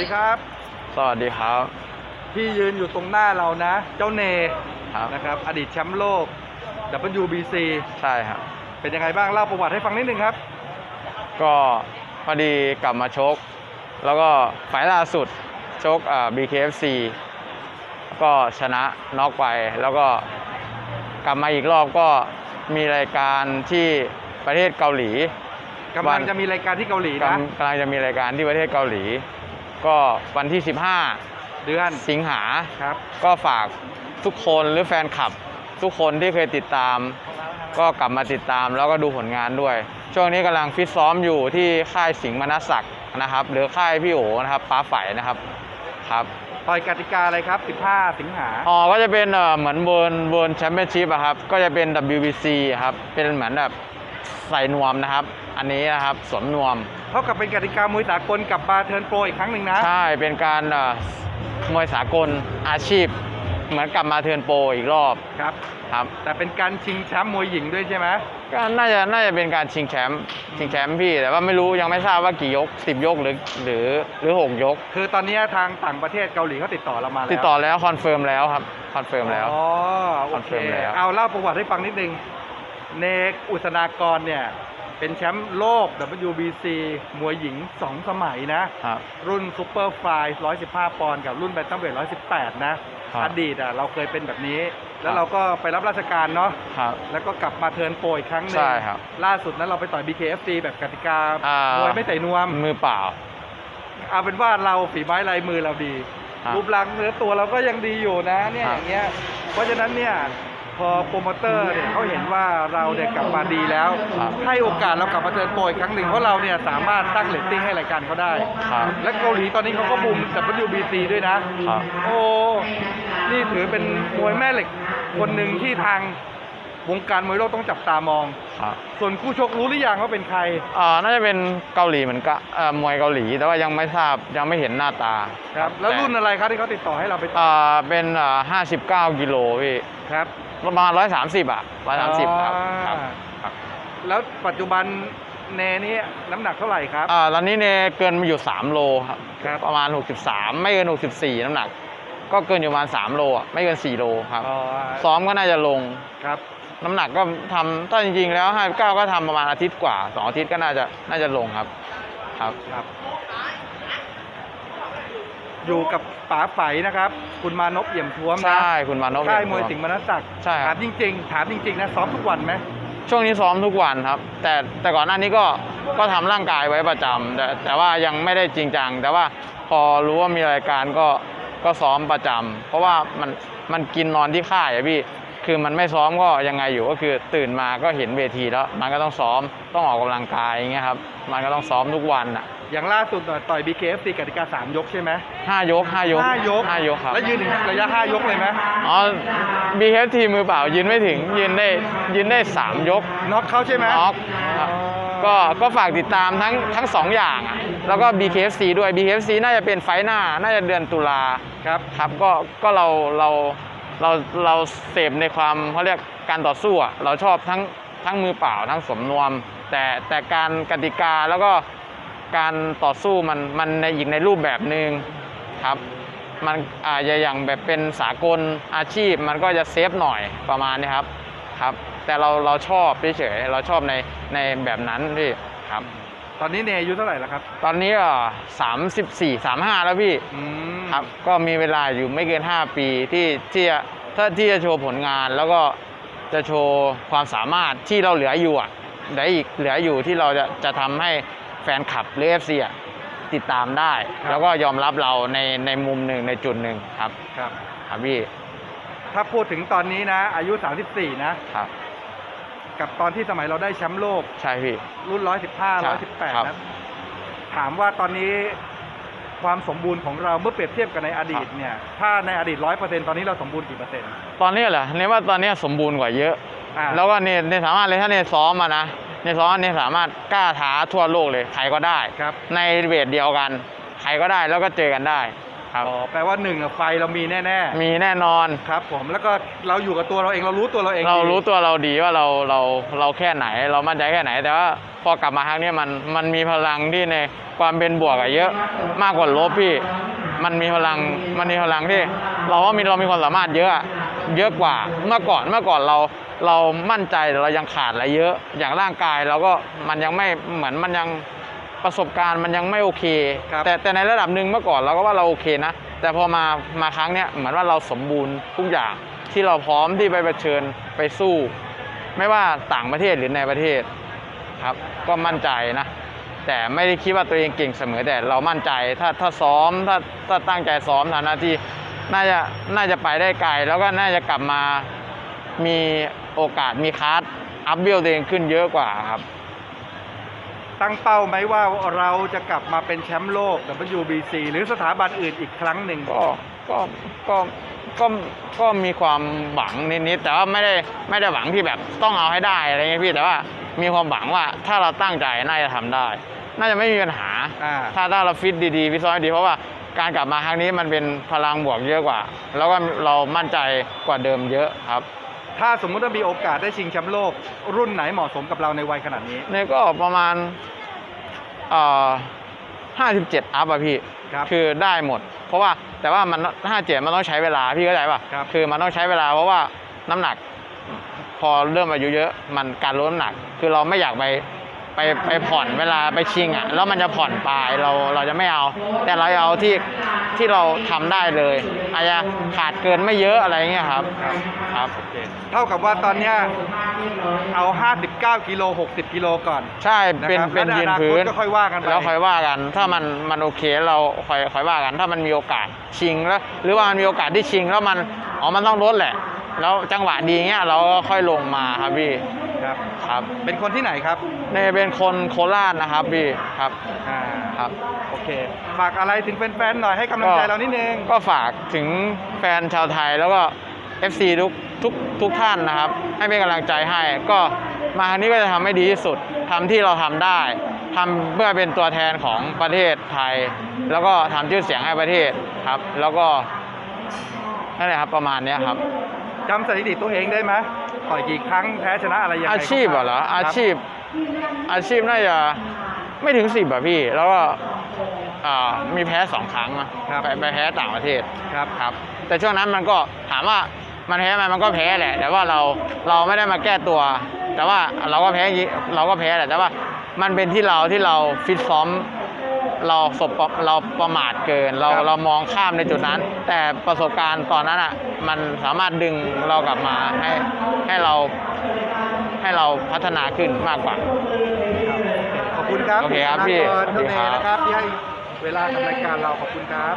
ดีครับ สวัสดีครับที่ยืนอยู่ตรงหน้าเรานะ เจ้าเนครับนะครับ อดีตแชมป์โลก WBC ใช่ครับ เป็นยังไงบ้างเล่าประวัติให้ฟังนิดนึงครับ ก็พอดีกลับมาชก แล้วก็ไฟล์ล่าสุดชกอ่า BKFC ก็ชนะน็อกไป แล้วก็กลับมาอีกรอบก็มีรายการที่ประเทศเกาหลีกำลังจะมีรายการที่เกาหลีกำนะกำลังจะมีรายการที่ประเทศเกาหลี ก็วันที่เดือน15สิงหาครับ ก็ฝากทุกคนหรือแฟนคลับ ทุกคนที่เคยติดตาม ก็กลับมาติดตามแล้วก็ดูผลงานด้วย ช่วงนี้กำลังฟิตซ้อมอยู่ที่ค่ายสิงห์มนัสศักดิ์นะครับ หรือค่ายพี่โอนะครับป้าไฝนะครับครับต่อยกติกาอะไรครับ 15 สิงหาอ๋อก็จะเป็นเอ่อเหมือนเวิร์นเวิร์นแชมเปี้ยนชิพอะครับ ก็จะเป็น WBC ครับ เป็นเหมือนแบบ ใส่นวมนะครับ อันนี้นะครับสวมนวม เท่ากับเป็นกติกามวยสากลกลับมาเทิร์นโปรอีกครั้งหนึ่งนะ ใช่เป็นการเอ่อมวยสากลอาชีพ เหมือนกลับมาเทิร์นโปรอีกรอบครับ ครับแต่เป็นการชิงแชมป์มวยหญิงด้วยใช่ไหมก็น่าจะน่าจะเป็นการชิงแชมป์ชิงแชมป์พี่ แต่ว่าไม่รู้ยังไม่ทราบว่ากี่ยก 10 ยกหรือหรือหรือ 6 ยก คือตอนนี้ทางต่างประเทศเกาหลีเขาติดต่อเรามาแล้วติดต่อแล้วคอนเฟิร์มแล้วครับคอนเฟิร์มแล้ว อ๋อโอคอนเคเฟิร์มแล้ว เอาเล่าประวัติให้ฟังนิดนึง เนกอุศนากรเนี่ยเป็นแชมป์โลก WBC มวยหญิง 2 สมัยนะครับรุ่นซูเปอร์ไฟล์115 ปอนด์กับรุ่นแบนตัมเวท118 นะครับอดีตอะเราเคยเป็นแบบนี้ แล้ครัวบเราก็ไปรับราชการเนาะครับแล้วก็กลับมาเทิร์นโปรอีกครั้งหนึงใช่ครับล่าสุดนั้นเราไปต่อย BKFC แบบกติกาอ่ามมวยไม่ใส่นวม มือเปล่า เอาเป็นว่าเราฝีไม้ลายมือเราดีครับรูปลักษณ์เนื้อตัวเราก็ยังดีอยู่นะเนี่ยครัอบย่างเงี้ย เพราะฉะนั้นเนี่ย พอโปรโมเตอร์เนี่ยเขาเห็นว่าเราเนี่ยกลับมาดีแล้ว ครับให้โอกาสเรากลับมาเทิร์นโปรอีกครั้งหนึ่งเพราะเราเนี่ยสามารถตั้งเรตติ้งให้รายการเขาได้ ครับ และเกาหลีตอนนี้เขาก็บูมกับ WBC ด้วยนะ ครับ โอ้ นี่ถือเป็นมวยแม่เหล็กคนหนึ่งที่ทางวงการมวยโลกต้องจับตามอง ครับส่วนคู่ชกรู้หรือยังว่าเป็นใคร อ่าน่าจะเป็นเกาหลีเหมือนกันเอ่อมวยเกาหลี แต่ว่ายังไม่ทราบยังไม่เห็นหน้าตาครับ แล้วต่รุ่นอะไรครับที่เขาติดต่อให้เราไปต่ออ่าเป็นอ่า59กิโลพี่ ครับ ประมาณ130อะ130ครับครับ ครับ แล้วปัจจุบันเนนี่น้ำหนักเท่าไหร่ครับอ่าตอนนี้เนี่ยเกินมาอยู่3โลครับครับ ประมาณ63ไม่เกิน64น้ำหนัก ก็เกินอยู่ประมาณ3โลอะไม่เกิน4โลครับอ๋อซ้อมก็น่าจะลงครับ น้ำหนักก็ทำถ้าจริง ๆ แล้ว59ก็ทำประมาณอาทิตย์กว่า2อาทิตย์ก็น่าจะน่าจะลงครับ ครับครับ อยู่กับป๋าไฝนะครับ คุณมานพเอี่ยมท้วมนะใช่คุณมานพค่ายเอี่มวยท้สิงห์มนัสศักดิ์ใช่ครับถามจริงๆถามจริงๆนะซ้อมทุกวันไหมช่วงนี้ซ้อมทุกวันครับ แต่แต่ก่อนหน้านี้ก็ก็ทำร่างกายไว้ประจำแต่แต่ว่ายังไม่ได้จริงจังแต่ว่าพอรู้ว่ามีรายการก็ก็ซ้อมประจำเพราะว่ามันมันกินนอนที่ค่ายอะพี่คือมันไม่ซ้อมก็ยังไงอยู่ก็คือตื่นมาก็เห็นเวทีแล้ว มันก็ต้องซ้อมต้องออกกำลังกายอย่างเงี้ยครับมันก็ต้องซ้อมทุกวันอะ อย่างล่าสุดต่อย BKFC กติกา3ยกใช่ไหมห้ายกห้ายกห้ายกห้ายกครับแล้วยืนถึงระยะ5ยกเลยไหมอ๋อ BKFT มือเปล่ายืนไม่ถึงยืนได้ยืนได้สามยกน็อกเขาใช่ไหมน็อกครับก็ก็ฝากติดตามทั้งทั้งสองอย่างอะแล้วก็ BKFC ด้วย BKFC น่าจะเป็นไฟล์หน้า น่าจะเดือนตุลาครับครับก็ก็เราเราเราเราเสพในความเขาเรียกการต่อสู้อะเราชอบทั้งทั้งมือเปล่าทั้งสมนวม แต่แต่การกติกาแล้วก็ การต่อสู้มันมันในอีกในรูปแบบหนึ่งครับ มันอาจจะอย่างแบบเป็นสากลอาชีพมันก็จะเซฟหน่อยประมาณนี้ครับครับ แต่เราเราชอบเฉยๆเราชอบในในแบบนั้นพี่ครับ ตอนนี้เนอายุเท่าไหร่แล้วครับ ตอนนี้ก็สามสิบสี่สามห้าแล้วพี่อืมครับ ก็มีเวลาอยู่ไม่เกิน5ปีที่ที่จะถ้าที่จะโชว์ผลงานแล้วก็จะโชว์ความสามารถที่เราเหลืออยู่อะเหลืออีกเหลืออยู่ที่เราจะจะทำให้ แฟนคลับหรือ FC อะติดตามได้แล้วก็ยอมรับเราในในมุมหนึ่งในจุดหนึ่งครับครับ ครับพี่ถ้าพูดถึงตอนนี้นะ อายุ 34 นะ ครับ กับตอนที่สมัยเราได้แชมป์โลกใช่พี่ รุ่น 115 ครับ 118 นะ ถามว่าตอนนี้ความสมบูรณ์ของเราเมื่อเปรียบเทียบกับในอดีตเนี่ย ถ้าในอดีต 100%ตอนนี้เราสมบูรณ์กี่เปอร์เซ็นต์ตอนนี้เหรอเนี่ยว่าตอนนี้สมบูรณ์กว่าเยอะ อ่าแล้วก็เนี่ยเนี่ยสามารถเลยถ้าเนี่ยซ้อมมานะ เนี่ยซ้อมเนี่ยสามารถกล้าท้าทั่วโลกเลยใครก็ได้ ครับในเวทเดียวกันใครก็ได้แล้วก็เจอกันได้ครับอ๋อแปลว่าหนึ่งอะไฟเรามีแน่มีแน่นอน ๆครับ ผมแล้วก็เราอยู่กับตัวเราเองเรารู้ตัวเราเองเราดีรู้ตัวเราดีว่าเราเราเราแค่ไหน เรามั่นใจแค่ไหน แต่ว่าพอกลับมาครั้งเนี้ยมันมันมีพลังที่ในความเป็นบวกอะเยอะมากกว่าลบพี่ มันมีพลังมันมีพลังที่ เราว่ามีเรามีความสามารถเยอะอะ เยอะกว่าเมื่อก่อนเมื่อก่อนเราเรามั่นใจแต่เรายังขาดอะไรเยอะ อย่างร่างกายเราก็มันยังไม่เหมือนมันยังประสบการณ์มันยังไม่โอเคครับแต่แต่ในระดับหนึ่งเมื่อก่อนเราก็ว่าเราโอเคนะ แต่พอมามาครั้งเนี้ยเหมือนว่าเราสมบูรณ์ทุกอย่างที่เราพร้อมที่ไปเผชิญไปสู้ ไม่ว่าต่างประเทศหรือในประเทศครับ ก็มั่นใจนะ แต่ไม่ได้คิดว่าตัวเองเก่งเสมอแต่เรามั่นใจ ถ้าถ้าซ้อมถ้าถ้าตั้งใจซ้อมทำหน้าที่ น่าจะน่าจะไปได้ไกล แล้วก็น่าจะกลับมามีโอกาสมีคาร์ดอัพเบลตัวเองขึ้นเยอะกว่าครับ ตั้งเป้าไหมว่าเราจะกลับมาเป็นแชมป์โลก WBC หรือสถาบันอื่นอีกครั้งหนึ่งก็ก็ก็ก็ก็มีความหวังนิดๆแต่ว่าไม่ได้ไม่ได้หวังที่แบบต้องเอาให้ได้อะไรเงี้ยพี่แต่ว่ามีความหวังว่าถ้าเราตั้งใจน่าจะทำได้ น่าจะไม่มีปัญหาอ่าถ้าถ้าเราฟิตดีๆฟิตซ้อมดีเพราะว่า การกลับมาครั้งนี้มันเป็นพลังบวกเยอะกว่า แล้วก็เรามั่นใจกว่าเดิมเยอะครับ ถ้าสมมุติว่ามีโอกาสได้ชิงแชมป์โลก รุ่นไหนเหมาะสมกับเราในวัยขนาดนี้เนี่ยก็ประมาณเอ่อห้าสิบเจ็ดอัพอะพี่ครับ คือได้หมด เพราะว่าแต่ว่ามันห้าเจ็ดมันต้องใช้เวลาพี่เข้าใจป่ะครับ คือมันต้องใช้เวลาเพราะว่าน้ำหนัก พอเริ่มอายุเยอะมันการลดน้ำหนัก คือเราไม่อยากไป ไปไปผ่อนเวลาไปชิงอะแล้วมันจะผ่อนปลายเราเราจะไม่เอา แต่เราเอาที่ที่เราทำได้เลยอาจจะขาดเกินไม่เยอะอะไรเงี้ยครับครับครับโอเคเท่ากับว่าตอนเนี้ยเอา 59กิโล60กิโลก่อน ใช่เป็นนะครับเป็นแล้วยืนอนาคตพื้นก็ค่อยว่ากันไปแล้วค่อยว่ากัน ถ้ามันมันโอเคเราค่อยค่อยว่ากัน ถ้ามันมีโอกาสชิงแล้ว หรือว่ามันมีโอกาสที่ชิงแล้วมันอ๋อมันต้องลดแหละ แล้วจังหวะดีเงี้ยเราก็ค่อยลงมาครับพี่ ครับครับเป็นคนที่ไหนครับเนี่ยเป็นคนโคราชนะครับพี่ครับอ่าครับ โอเคฝากอะไรถึงแฟนๆหน่อยให้กำลังใจเรานิดนึงก็ฝากถึงแฟนชาวไทยแล้วก็ FC ทุกทุกทุกท่านนะครับ ให้เป็นกำลังใจให้ ก็มาครั้งนี้ก็จะทำให้ดีที่สุดทำที่เราทำได้ทำเพื่อเป็นตัวแทนของประเทศไทย แล้วก็ทำชื่อเสียงให้ประเทศครับ แล้วก็นั่นแหละครับประมาณเนี้ยครับจำสถิติตัวเองได้ไหม ต่อยกี่ครั้งแพ้ชนะอะไรยังไงอาชีพเหรอคบอาชีพ อาชีพน่าจะไม่ถึงสิบอะพี่ แล้วก็อ่ามีแพ้สองครั้งอะครับไปไปแพ้ต่างประเทศครับ ครับ แต่ช่วงนั้นมันก็ถามว่ามันแพ้ไหมมันก็แพ้แหละ แต่ว่าเราเราไม่ได้มาแก้ตัว แต่ว่าเราก็แพ้ยิเราก็แพ้แหละแต่ว่า มันเป็นที่เราที่เราฟิตซ้อม เราสบเราประมาทเกิน เราครับ เรามองข้ามในจุดนั้น แต่ประสบการณ์ตอนนั้นอะมันสามารถดึงเรากลับมาให้ให้เราให้เราพัฒนาขึ้นมากกว่า ขอบคุณครับโอเคครับพี่ธนากรสวัสดีเทครับ นะครับที่ให้เวลากับรายการเราขอบคุณครับ